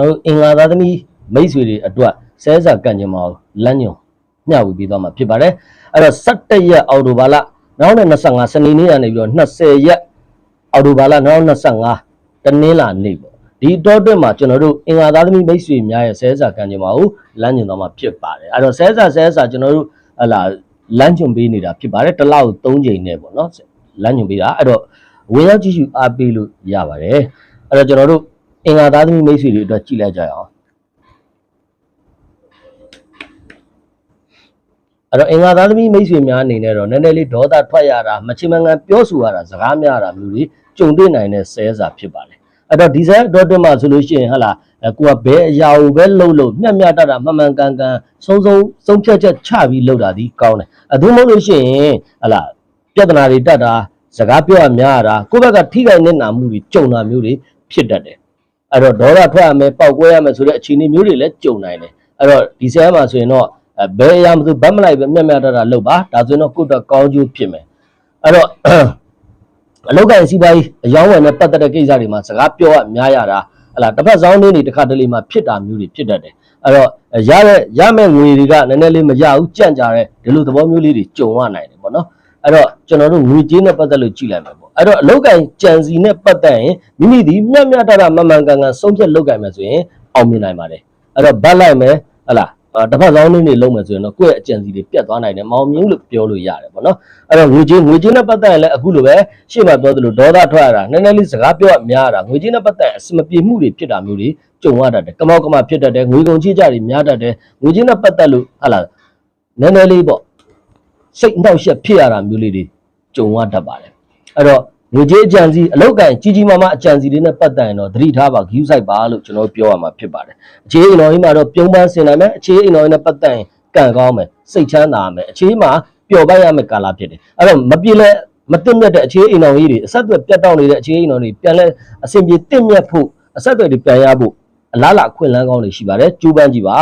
ကျွန်တော်တို့အင်္ဂါသားသမီးမိတ်ဆွေတွေအတွက်ဆဲစာကန့်ကျင်မအောင်လမ်းညွန်မျှဝေပေးသွားမှာဖြစ်ပါတယ်အဲ့တော့17ရက်အောက်တိုဘာလ2025စနေနေ့ကနေပြီးတော့20ရက်အောက်တိုဘာလ2025တနင်္လာနေ့ပေါ့ဒီတော့အတွင်းမှာကျွန်တော်တို့အင်္ဂါသားသမီးမိတ်ဆွေများရဲ့ဆဲစာကန့်ကျင်မအောင်လမ်းညွန်သွားမှာဖြစ်ပါတယ်အဲ့တော့ဆဲစာဆဲစာကျွန်တော်တို့ဟလာလမ်းညွန်ပေးနေတာဖြစ်ပါတယ်တစ်လောက်3ချိန်နဲ့ပေါ့နော်လမ်းညွန်ပေးတာအဲ့တော့ဝင်ရောက်ကြည့်ရှုအားပေးလို့ရပါတယ်အဲ့တော့ကျွန်တော်တို့ အင်္ဂါသားသမီးမိတ်ဆွေတွေအတွက်ကြည့်လိုက်ကြရအောင်အဲ့တော့အင်္ဂါသားသမီးမိတ်ဆွေများအနေနဲ့တော့နည်းနည်းလေးဒေါသထွက်ရတာမချင်မငံပြောဆိုရတာစကားများတာမျိုးတွေကြုံတွေ့နိုင်တဲ့ဆဲစာဖြစ်ပါတယ်အဲ့တော့ဒီဆဲတော့တွင်းမှာဆိုလို့ရှိရင်ဟလာအဲကိုကဘယ်အရာကိုပဲလှုပ်လို့မျက်မျက်တတမှန်မှန်ကန်ကန်ဆုံးဆုံးဆုံးဖြတ်ချက်ချပြီးလှုပ်တာဒီကောင်းတယ်အသူမဟုတ်လို့ရှိရင်ဟလာပြဿနာတွေတက်တာစကားပြောရများတာကိုယ့်ဘက်ကထိခိုက်နေတာမှုတွေကြုံတာမျိုးတွေဖြစ်တတ်တယ် အဲ့တော့ဒေါသထွက်ရမယ်ပောက်ကွဲရမယ်ဆိုတဲ့အခြေအနေမျိုးတွေလည်းကြုံနိုင်တယ်အဲ့တော့ဒီဆဲမှာဆိုရင်တော့အဲဘယ်အရာမှသူဘတ်မလိုက်ပဲမျက်မျက်တတလှုပ်ပါဒါဆိုရင်တော့ကိုယ့်တော့ကောင်းကျိုးဖြစ်မယ်အဲ့တော့အလောက်ကန်စီးပွားရေးအယောင်းဝယ်နဲ့ပတ်သက်တဲ့ကိစ္စတွေမှာစကားပြောရများရတာဟလာတစ်ဖက်ဆောင်နေနေတစ်ခါတလေမှာဖြစ်တာမျိုးတွေဖြစ်တတ်တယ်အဲ့တော့ရတဲ့ရမဲ့ငွေတွေကနည်းနည်းလေးမရဘူးကြန့်ကြတဲ့ဒီလိုသဘောမျိုးလေးတွေကြုံရနိုင်တယ်ပေါ့နော် အဲ့တော့ကျွန်တော်တို့ငွေကြေးနဲ့ပတ်သက်လို့ကြည့်လိုက်မယ်ပေါ့အဲ့တော့အလောက်ကန်ကြံစီနဲ့ပတ်သက်ရင်မိမိဒီမျက်မျက်တတမမှန်ကန်ကန်ဆုံးဖြတ်လောက်ကန်မယ်ဆိုရင်အောင်မြင်နိုင်ပါတယ်အဲ့တော့ဗတ်လိုက်မယ်ဟလာအာတစ်ဖက်ဆောင်နေနေလုံးမယ်ဆိုရင်တော့ကိုယ့်ရဲ့အကြံစီတွေပြတ်သွားနိုင်တယ်မအောင်မြင်လို့ပြောလို့ရတယ်ပေါ့နော်အဲ့တော့ငွေကြေးငွေကြေးနဲ့ပတ်သက်ရင်လည်းအခုလိုပဲရှေ့မှာပြောသလိုဒေါသထွက်ရတာနည်းနည်းလေးစကားပြောရများရတာငွေကြေးနဲ့ပတ်သက်ရင်အဆင်မပြေမှုတွေဖြစ်တာမျိုးတွေကြုံရတတ်တယ်ကမောက်ကမဖြစ်တတ်တယ်ငွေကုန်ချိကြတွေများတတ်တယ်ငွေကြေးနဲ့ပတ်သက်လို့ဟာလာနည်းနည်းလေးပေါ့ စိတ်နှောက်ယှက်ဖြစ်ရတာမျိုးလေးတွေကြုံရတတ်ပါတယ်အဲ့တော့ငွေကြေးအကြံစီအလောက်ကန်ကြီးကြီးမားမားအကြံစီတွေနဲ့ပတ်သက်ရင်တော့သတိထားပါ view site ပါလို့ကျွန်တော်ပြောရမှာဖြစ်ပါတယ်အခြေအိမ်တော်ကြီးမှာတော့ပြုံးပန်းဆင်နိုင်မယ်အခြေအိမ်တော်ကြီးနဲ့ပတ်သက်ရင်ကံကောင်းမယ်စိတ်ချမ်းသာမယ်အခြေမှာပျော်ပိုက်ရမယ်ကာလဖြစ်တယ်အဲ့တော့မပြေလဲမတင်မြတ်တဲ့အခြေအိမ်တော်ကြီးတွေအဆက်အသွယ်ပြတ်တောက်နေတဲ့အခြေအိမ်တော်တွေပြန်လဲအဆင်ပြေတင့်မြတ်ဖို့အဆက်အသွယ်တွေပြန်ရဖို့အလားလာအခွင့်အလမ်းကောင်းတွေရှိပါတယ်ကြိုးပမ်းကြည့်ပါ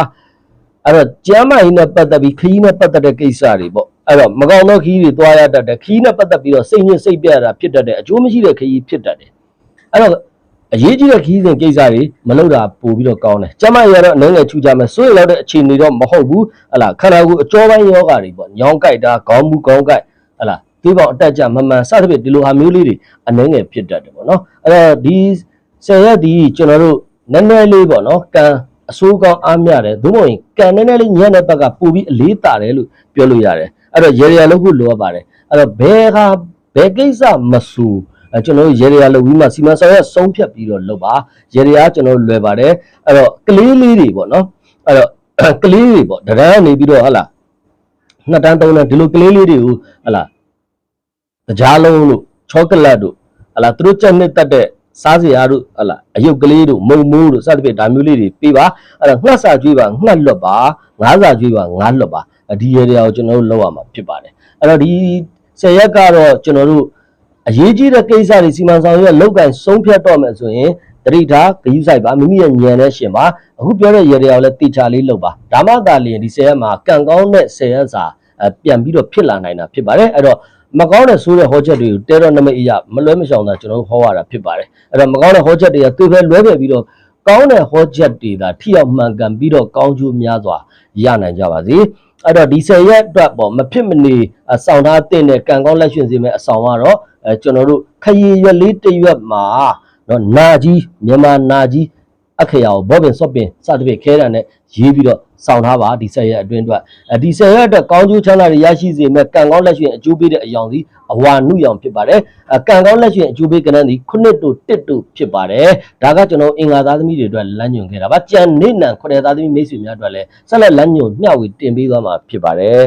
အဲ့တော့ကျမ်းမာရေးနဲ့ပတ်သက်ပြီးခရီးနဲ့ပတ်သက်တဲ့ကိစ္စတွေပေါ့ အဲ့တော့မကောင်းသောခရီးတွေတွားရတတ်တယ်ခရီးနဲ့ပတ်သက်ပြီးတော့စိတ်ညစ်စိတ်ပြတ်ရတာဖြစ်တတ်တယ်အကျိုးမရှိတဲ့ခရီးဖြစ်တတ်တယ်အဲ့တော့အရေးကြီးတဲ့ခရီးစဉ်ကိစ္စတွေမလုပ်တာပို့ပြီးတော့ကောင်းတယ်ကျမ်းမာရေးကတော့အနေငယ်ချူကြမယ်စိုးရိမ်လောက်တဲ့အခြေအနေတော့မဟုတ်ဘူးဟလာခန္ဓာကိုယ်အကျောပိုင်းယောဂတွေပေါ့ညောင်းကြိုက်တာခေါင်းမူခေါင်းကြိုက်ဟလာဒီပေါက်အတက်ကြမမှန်စသဖြင့်ဒီလိုဟာမျိုးလေးတွေအနေငယ်ဖြစ်တတ်တယ်ပေါ့နော်အဲ့တော့ဒီဆယ်ရက်ဒီကျွန်တော်တို့နည်းနည်းလေးပေါ့နော်ကံအဆိုးကောင်းအားမြတယ်သို့မဟုတ်ရင်ကံနည်းနည်းလေးညံ့တဲ့ဘက်ကပို့ပြီးအလေးတာတယ်လို့ပြောလို့ရတယ် အဲ့တော့ရေရရလို့ခုလိုရပါတယ်အဲ့တော့ဘယ်ဟာဘယ်ကိစ္စမဆူအဲကျွန်တော်တို့ရေရရလို့ပြီးမှစီမံဆောင်ရွက်ဆုံးဖြတ်ပြီးတော့လုပ်ပါရေရရကျွန်တော်တို့လွယ်ပါတယ်အဲ့တော့ကလေးလေးတွေပေါ့နော်အဲ့တော့ကလေးတွေပေါ့တရမ်းနေပြီးတော့ဟလာနှစ်တန်းသုံးတန်းဒီလိုကလေးလေးတွေကိုဟလာကြားလုံးလို့ချောကလက်တို့ဟလာသူတို့ချက်နှစ်တက်တဲ့စားစရာတို့ဟလာအယုတ်ကလေးတို့မုံမိုးတို့စသဖြင့်ဒါမျိုးလေးတွေပေးပါအဲ့တော့ငှက်စာကျွေးပါငှက်လွတ်ပါငါးစာကျွေးပါငါးလွတ်ပါ ဒီရေတွေကိုကျွန်တော်တို့လောက်ရမှာဖြစ်ပါတယ်အဲ့တော့ဒီဆယ်ရက်ကတော့ကျွန်တော်တို့အရေးကြီးတဲ့ကိစ္စတွေစီမံဆောင်ရွက်လောက်ကင်ဆုံးဖြတ်တော့မယ်ဆိုရင်တတိထားဂယူဆိုင်ပါမိမိရဲ့ဉာဏ်နဲ့ရှင်ပါအခုပြောတဲ့ရေတွေကိုလည်းတိချာလေးလုပ်ပါဒါမှသာလျှင်ဒီဆယ်ရက်မှာကံကောင်းတဲ့ဆယ်ရက်စာအပြန်ပြီးတော့ဖြစ်လာနိုင်တာဖြစ်ပါတယ်အဲ့တော့မကောင်းတဲ့ဆိုးတဲ့ဟောချက်တွေကိုတဲတော့နမိတ်အရာမလွဲမရှောင်တာကျွန်တော်တို့ဟောရတာဖြစ်ပါတယ်အဲ့တော့မကောင်းတဲ့ဟောချက်တွေကသူပဲလွဲခဲ့ပြီးတော့ကောင်းတဲ့ဟောချက်တွေသာထိရောက်မှန်ကန်ပြီးတော့ကောင်းကျိုးများစွာရနိုင်ကြပါစေ အဲ့တော့ဒီဆယ်ရက်အတွက်ပေါ့မဖြစ်မနေစောင့်ထားတဲ့ကံကောင်းလက်ရှင်စီမဲ့အဆောင်ကတော့အဲကျွန်တော်တို့ခရီးရွက်လေးတစ်ရွက်မှာနော်နာကြီးမြန်မာနာကြီး အခရာကိုဘောပင်စော့ပင်စသဖြင့်ခဲတံနဲ့ရေးပြီးတော့စောင့်ထားပါဒီဆက်ရက်အတွင်းအတွက်အဲဒီဆက်ရက်အတွက်ကောင်းကျိုးချမ်းသာတွေရရှိစေမဲ့ကံကောင်းလက်ရှင်အကျိုးပေးတဲ့အယောင်စီအဝါနုရောင်ဖြစ်ပါတယ်အကံကောင်းလက်ရှင်အကျိုးပေးကဏ္ဍဒီခုနှစ်တို့တစ်တို့ဖြစ်ပါတယ်ဒါကကျွန်တော်အင်္ဂါသားသမီးတွေအတွက်လမ်းညွှန်ခဲ့တာပါကြံနေနံခုနှစ်သားသမီးမိတ်ဆွေများအတွက်လည်းဆက်လက်လမ်းညွှန်မျှဝေတင်ပေးသွားမှာဖြစ်ပါတယ်